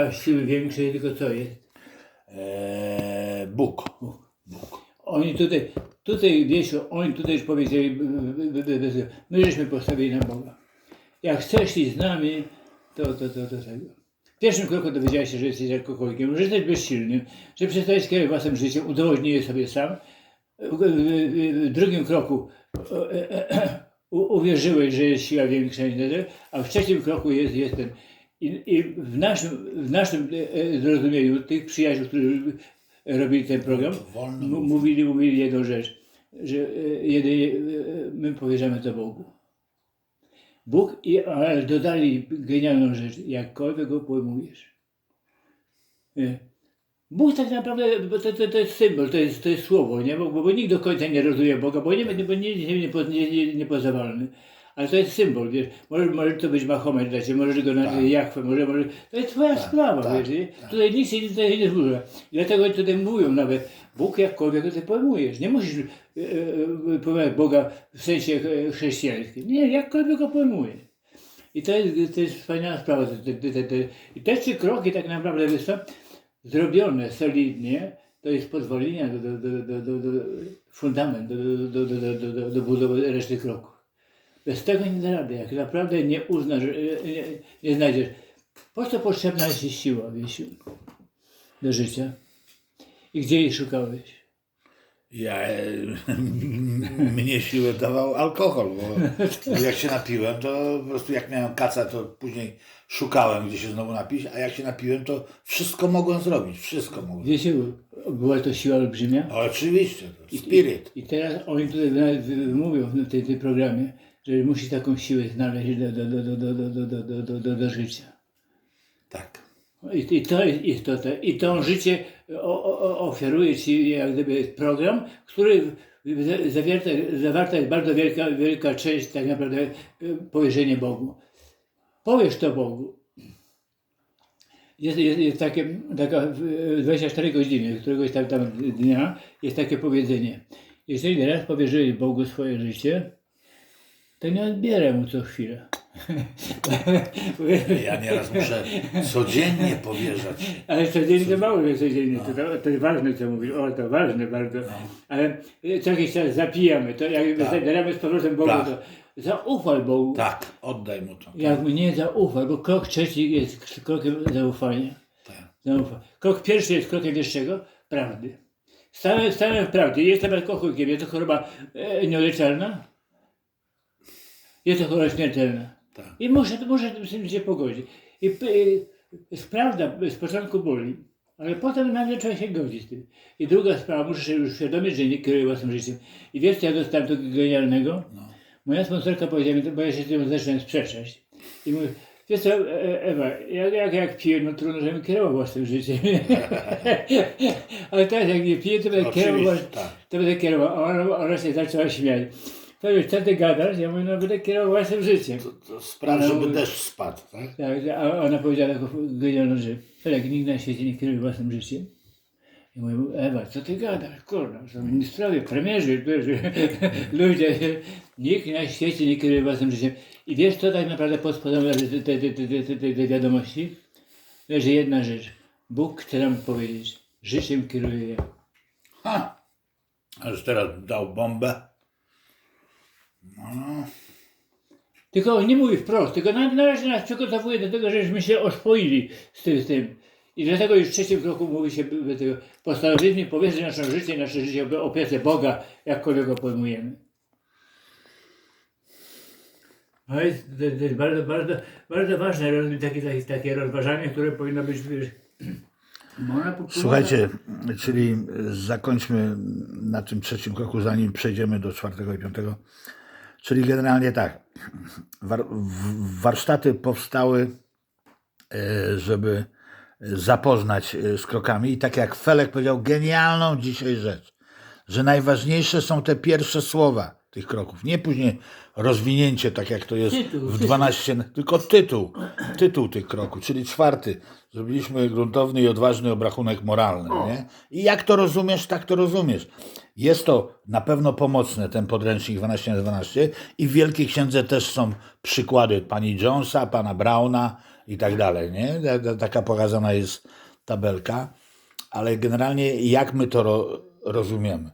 A siły większej, tylko co jest? Eee, Bóg. Oni tutaj, tutaj wiesz, oni tutaj już powiedzieli, my żeśmy postawili na Boga. Jak chcesz iść z nami, to, to, to, to tego. W pierwszym kroku dowiedziałeś się, że jesteś alkoholikiem, że jesteś bezsilnym, że przestałeś kierować własnym życiem, udowodnij je sobie sam. W, w, w drugim kroku e, e, e, uwierzyłeś, że jest siła większa, a w trzecim kroku jest, jest ten. I, i w, naszym, w naszym e, e, zrozumieniu tych przyjaciół, którzy robili ten program, mówili, mówili jedną rzecz, że e, jedynie e, my powierzamy to Bogu. Bóg, i, ale dodali genialną rzecz, jakkolwiek go pojmujesz. Nie. Bóg tak naprawdę, bo to, to, to jest symbol, to jest, to jest słowo, nie? Bo, bo, bo nikt do końca nie rozumie Boga, bo nie, nie, bo nie, nie, nie, nie, nie, niepozawalny. Ale to jest symbol, wiesz, może, może to być Mahomet dla Ciebie, może go nazwać Tak. Jachwę, może, może, to jest Twoja Tak, sprawa, tak, wiesz, tak. tutaj nic się tutaj nie zburza. Dlatego tutaj mówią nawet, Bóg jakkolwiek to Ty pojmujesz, nie musisz e, e, pojmować Boga w sensie e, chrześcijańskim, nie, jakkolwiek go pojmujesz. I to jest, to jest wspaniała sprawa. Te, te, te, I te trzy kroki tak naprawdę wiesz co, zrobione solidnie, to jest pozwolenie do, do, do, do, do, do fundament do, do, do, do, do, do budowy reszty kroków. Bez tego nie rady. Jak naprawdę nie uznasz, e, nie, nie znajdziesz. Po co potrzebna jest ci siła, Wiesiu, do życia? I gdzie jej szukałeś? Ja, e, mnie siłę dawał alkohol, bo, jak się napiłem, to po prostu jak miałem kaca, to później szukałem, gdzie się znowu napić, a jak się napiłem, to wszystko mogłem zrobić, wszystko mogłem. Wiesiu, była to siła olbrzymia? Oczywiście, spirit. I teraz oni tutaj mówią w tym, tym programie, że musi taką siłę znaleźć do, do, do, do, do, do, do, do, do, do, do życia. Tak. I, I to jest istota. I to życie o, o, o- oferuje Ci jak gdyby program, który za- zawiarta, zawarta jest bardzo wielka, wielka część tak naprawdę y, powierzenie Bogu. Powiesz to Bogu. Jest, jest, jest takie, taka w- 24 godziny, któregoś tam, tam dnia jest takie powiedzenie. Jeżeli raz powierzyłeś Bogu swoje życie, to nie odbieraj mu co chwilę. Ja nieraz muszę codziennie powierzać. Ale codziennie to mało jest codziennie, to, to, to jest ważne co mówisz, o to ważne bardzo. Ale y, co jakiś czas zapijamy, to jak Tak. zabieramy z powrotem Bogu, Tak. to zaufaj Bogu. Tak, oddaj mu to. Jak mu nie zaufaj, bo krok trzeci jest krokiem zaufania. Tak. Zaufaj. Krok pierwszy jest krokiem wiesz czego? Prawdy. Stałem, stałem w prawdzie. Jestem alkoholikiem. Jest to choroba e, nieuleczalna? Jest to choroba śmiertelna. Tak. I muszę, muszę z tym się pogodzić. I p- y, jest prawda, z początku boli, ale potem nagle trzeba się godzić z tym. I druga sprawa, muszę się już świadomić, że nie kieruję własnym życiem. I wiesz, co ja dostałem tego genialnego? Moja sponsorka powiedziała mi, to, bo ja się z tym zacząłem sprzeczać. I mówi, wiesz co, e- e- Ewa, jak, jak, jak piję, no trudno, żebym kierował własnym życiem. ale teraz jak nie piję, to będę kierował, tak. to będę kierował. A ona, ona się zaczęła śmiać. Powiedz, co ty gadasz? Ja mówię, no będę kierował własnym życiem. To spraw, żeby deszcz spadł, tak? Tak, a ona powiedziała taką genialną rzecz. Felek, nikt na świecie nie kieruje własnym życiem. I mówię, Ewa, co ty gadasz, kurwa, są ministrowie, premierzy, którzy, ludzie, nikt na świecie nie kieruje własnym życiem. I wiesz, co tak naprawdę pod spodem leży te, te, te, te, te, te, te wiadomości? Leży jedna rzecz. Bóg chce nam powiedzieć, życiem kieruje ja. Ha! Aż teraz dał bombę. No, Tylko on nie mówi wprost, tylko na, na razie nas przygotowuje do tego, żeśmy się oswoili z tym, z tym. I dlatego już w trzecim kroku mówi się, by- by tego, postanowiliśmy powierzyć nasze życie, nasze życie opiece Boga, jakkolwiek go pojmujemy. No jest, to, to jest bardzo, bardzo, bardzo ważne takie, takie, takie rozważanie, które powinno być, wiesz, po- Słuchajcie, czyli zakończmy na tym trzecim kroku, zanim przejdziemy do czwartego i piątego. Czyli generalnie tak, war, warsztaty powstały, e, żeby zapoznać e, z krokami. I tak jak Felek powiedział, genialną dzisiaj rzecz, że najważniejsze są te pierwsze słowa tych kroków, nie później rozwinięcie, tak jak to jest Tytuł, w tytuł. 12, tylko tytuł, tytuł tych kroków, czyli czwarty. Zrobiliśmy gruntowny i odważny obrachunek moralny. Nie? I jak to rozumiesz, tak to rozumiesz. Jest to na pewno pomocne, ten podręcznik 12 na 12 i w Wielkiej Księdze też są przykłady pani Jonesa, pana Brauna, i tak dalej, nie? Ta- ta- Taka pokazana jest tabelka, ale generalnie jak my to ro, rozumiemy?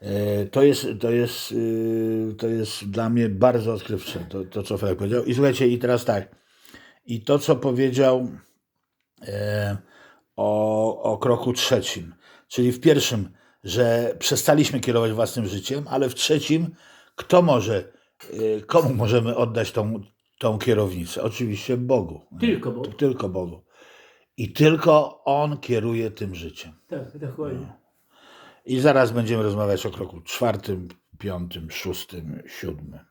E, To jest, to, jest, y, to jest dla mnie bardzo odkrywcze, to, to co Franek powiedział. I słuchajcie, i teraz tak, i to co powiedział e, o, o kroku trzecim, czyli w pierwszym, że przestaliśmy kierować własnym życiem, ale w trzecim, kto może, e, komu możemy oddać tą, tą kierownicę? Oczywiście Bogu. Tylko Bogu. Tylko Bogu. I tylko On kieruje tym życiem. Tak, dokładnie. I zaraz będziemy rozmawiać o kroku czwartym, piątym, szóstym, siódmym.